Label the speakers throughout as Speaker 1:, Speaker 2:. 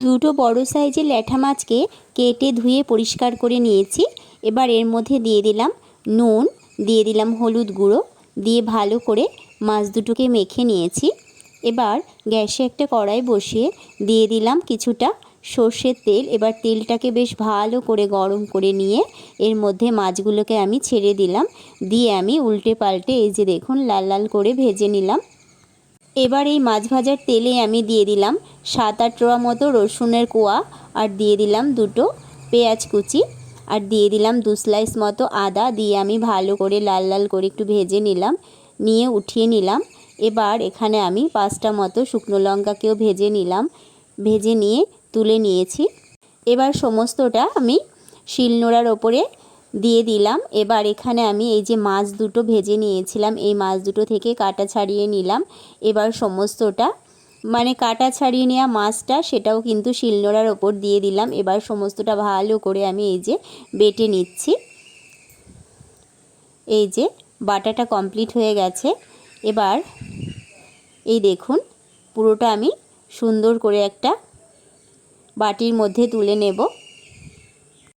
Speaker 1: দুটো বড় সাইজের ল্যাঠা মাছকে কেটে ধুয়ে পরিষ্কার করে নিয়েছি। এবার এর মধ্যে দিয়ে দিলাম নুন, দিয়ে দিলাম হলুদ গুঁড়ো, দিয়ে ভালো করে মাছ দুটোকে মেখে নিয়েছি। এবার গ্যাসে একটা কড়াই বসিয়ে দিয়ে দিলাম কিছুটা সর্ষের তেল। এবার তেলটাকে বেশ ভালো করে গরম করে নিয়ে এর মধ্যে মাছগুলোকে আমি ছেড়ে দিলাম। দিয়ে আমি উল্টে পাল্টে এই যে দেখুন লাল লাল করে ভেজে নিলাম। এবার এই মাছ ভাজার তেলে আমি দিয়ে দিলাম সাত আট রোয়া মতো রসুনের কোয়া আর দিয়ে দিলাম দুটো পেঁয়াজ কুচি আর দিয়ে দিলাম দু স্লাইস মতো আদা দিয়ে আমি ভালো করে লাল লাল করে একটু ভেজে নিলাম, নিয়ে উঠিয়ে নিলাম। এবার এখানে আমি পাঁচটা মতো শুকনো লঙ্কাকেও ভেজে নিলাম, ভেজে নিয়ে তুলে নিয়েছি। এবার সমস্তটা আমি শিলনোড়ার ওপরে দিয়ে দিলাম। এবার এখানে আমি এই যে মাছ দুটো ভেজে নিয়েছিলাম, এই মাছ দুটো থেকে কাটা ছাড়িয়ে নিলাম। এবার সমস্তটা মানে কাটা ছাড়িয়ে নেওয়া মাছটা সেটাও কিন্তু শিলনোড়ার ওপর দিয়ে দিলাম। এবার সমস্তটা ভালো করে আমি এই যে বেটে নিচ্ছি। এই যে বাটাটা কমপ্লিট হয়ে গেছে। এবার এই দেখুন, পুরোটা আমি সুন্দর করে একটা বাটির মধ্যে তুলে নেব।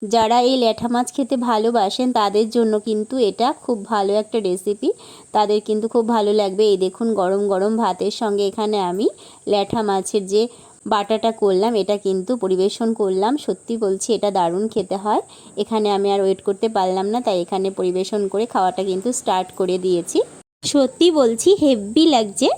Speaker 1: যারা এই ল্যাঠা মাছ খেতে ভালোবাসেন, তাদের জন্য কিন্তু এটা খুব ভালো একটা রেসিপি তাদের কিন্তু খুব ভালো লাগবে। এই দেখুন, গরম গরম ভাতের সঙ্গে এখানে আমি ল্যাঠা মাছের যে বাটাটা করলাম, এটা কিন্তু পরিবেশন করলাম। সত্যি বলছি, এটা দারুণ খেতে হয়। এখানে আমি আর ওয়েট করতে পারলাম না, তাই এখানে পরিবেশন করে খাওয়াটা কিন্তু স্টার্ট করে দিয়েছি। সত্যি বলছি হেভি লাগছে।